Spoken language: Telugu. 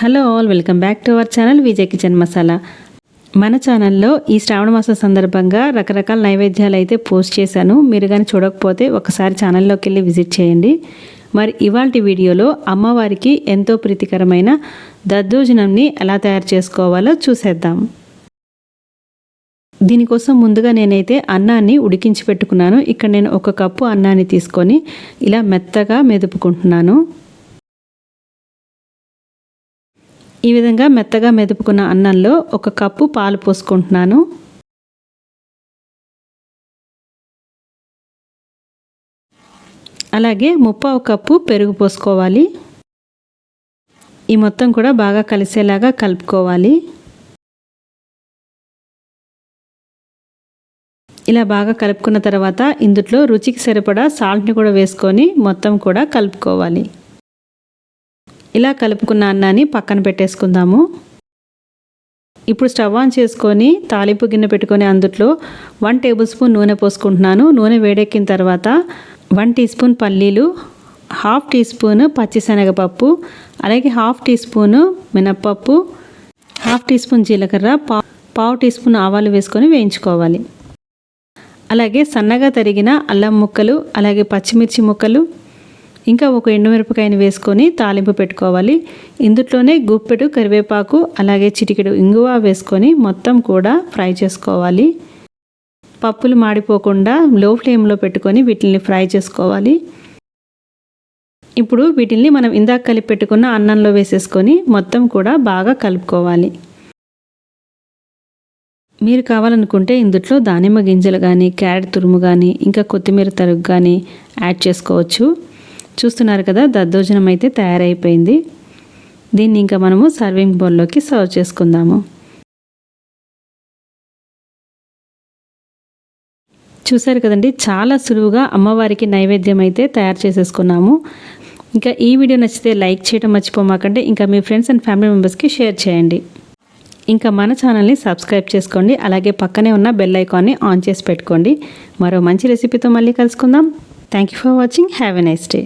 Hello all welcome back to our channel Vijay kitchen masala. మన ఛానల్లో ఈ శ్రావణ మాసం సందర్భంగా రకరకాల నైవేద్యాలు అయితే పోస్ట్ చేశాను. మీరు కానీ చూడకపోతే ఒకసారి ఛానల్లోకి వెళ్ళి విజిట్ చేయండి. మరి ఇవాళ వీడియోలో అమ్మవారికి ఎంతో ప్రీతికరమైన దద్దోజనంని ఎలా తయారు చేసుకోవాలో చూసేద్దాం. దీనికోసం ముందుగా నేనైతే అన్నాన్ని ఉడికించి పెట్టుకున్నాను. ఇక్కడ నేను ఒక కప్పు అన్నాన్ని తీసుకొని ఇలా మెత్తగా మెదుపుకుంటున్నాను. ఈ విధంగా మెత్తగా మెదుపుకున్న అన్నంలో ఒక కప్పు పాలు పోసుకుంటున్నాను. అలాగే ముప్పావు కప్పు పెరుగు పోసుకోవాలి. ఈ మొత్తం కూడా బాగా కలిసేలాగా కలుపుకోవాలి. ఇలా బాగా కలుపుకున్న తర్వాత ఇందులో రుచికి సరిపడా సాల్ట్ని కూడా వేసుకొని మొత్తం కూడా కలుపుకోవాలి. ఇలా కలుపుకున్న అన్నాన్ని పక్కన పెట్టేసుకుందాము. ఇప్పుడు స్టవ్ ఆన్ చేసుకొని తాలింపు గిన్నె పెట్టుకొని అందుట్లో వన్ టేబుల్ స్పూన్ నూనె పోసుకుంటున్నాను. నూనె వేడెక్కిన తర్వాత వన్ టీ స్పూన్ పల్లీలు హాఫ్ టీ స్పూన్ పచ్చిశనగపప్పు అలాగే హాఫ్ టీ స్పూను మినప్పప్పు హాఫ్ టీ స్పూన్ జీలకర్ర పా పావు టీ స్పూన్ ఆవాలు వేసుకొని వేయించుకోవాలి. అలాగే సన్నగా తరిగిన అల్లం ముక్కలు అలాగే పచ్చిమిర్చి ముక్కలు ఇంకా ఒక ఎండుమిరపకాయని వేసుకొని తాలింపు పెట్టుకోవాలి. ఇందులోనే గుప్పెడు కరివేపాకు అలాగే చిటికెడు ఇంగువ వేసుకొని మొత్తం కూడా ఫ్రై చేసుకోవాలి. పప్పులు మాడిపోకుండా లో ఫ్లేమ్లో పెట్టుకొని వీటిని ఫ్రై చేసుకోవాలి. ఇప్పుడు వీటిని మనం ఇందాక కలిపి పెట్టుకున్న అన్నంలో వేసేసుకొని మొత్తం కూడా బాగా కలుపుకోవాలి. మీరు కావాలనుకుంటే ఇందులో దానిమ్మ గింజలు కానీ క్యారెట్ తురుము కానీ ఇంకా కొత్తిమీర తరుగు కానీ యాడ్ చేసుకోవచ్చు. చూస్తున్నారు కదా దద్దోజనం అయితే తయారైపోయింది. దీన్ని ఇంకా మనము సర్వింగ్ బౌల్లోకి సర్వ్ చేసుకుందాము. చూశారు కదండి చాలా సులువుగా అమ్మవారికి నైవేద్యం అయితే తయారు చేసేసుకున్నాము. ఇంకా ఈ వీడియో నచ్చితే లైక్ చేయడం మర్చిపోమాకండి ఇంకా మీ ఫ్రెండ్స్ అండ్ ఫ్యామిలీ మెంబర్స్కి షేర్ చేయండి. ఇంకా మన ఛానల్ని సబ్స్క్రైబ్ చేసుకోండి అలాగే పక్కనే ఉన్న బెల్ ఐకాన్ని ఆన్ చేసి పెట్టుకోండి. మరో మంచి రెసిపీతో మళ్ళీ కలుసుకుందాం. Thank you for watching have a nice day